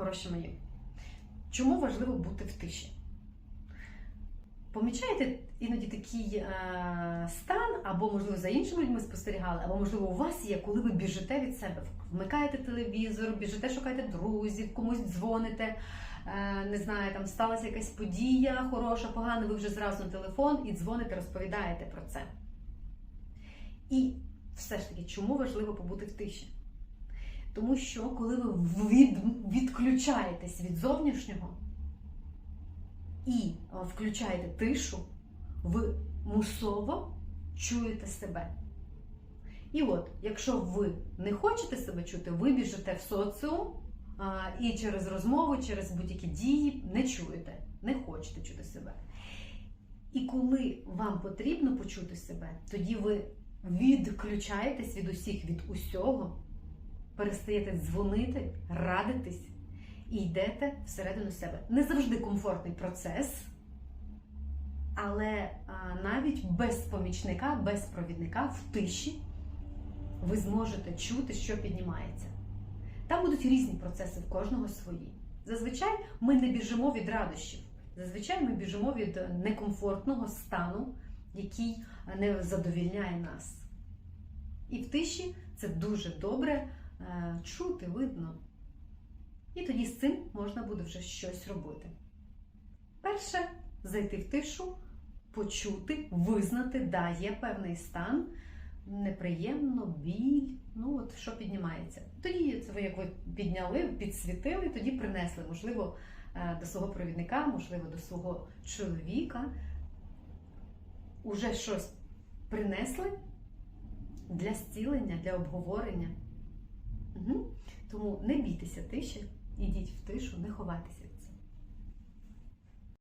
хороші мої. Чому важливо бути в тиші? Помічаєте іноді такий е, стан, або, можливо, за іншими людьми спостерігали, або, можливо, у вас є, коли ви біжите від себе, вмикаєте телевізор, біжите, шукаєте друзів, комусь дзвоните, е, не знаю, там сталася якась подія хороша, погана, ви вже зразу на телефон і дзвоните, розповідаєте про це. І все ж таки, чому важливо побути в тиші? Тому що коли ви від, відключаєтесь від зовнішнього і е, включаєте тишу, ви мусово чуєте себе. І от, якщо ви не хочете себе чути, ви біжите в соціум а, і через розмову, через будь-які дії не чуєте, не хочете чути себе. І коли вам потрібно почути себе, тоді ви відключаєтесь від усіх, від усього, перестаєте дзвонити, радитись і йдете всередину себе. Не завжди комфортний процес, але навіть без помічника, без провідника в тиші ви зможете чути, що піднімається. Там будуть різні процеси, в кожного свої. Зазвичай ми не біжимо від радощів. Зазвичай ми біжимо від некомфортного стану, який не задовільняє нас. І в тиші це дуже добре чути, видно. І тоді з цим можна буде вже щось робити. Перше зайти в тишу, почути, визнати, да, є певний стан, неприємно, біль, ну от що піднімається. Тоді це ви як ви підняли, підсвітили, тоді принесли, можливо, е, до свого провідника, можливо, до свого чоловіка. Уже щось принесли для зцілення, для обговорення. Угу. Тому не бійтеся тиші, ідіть в тишу, не ховайтеся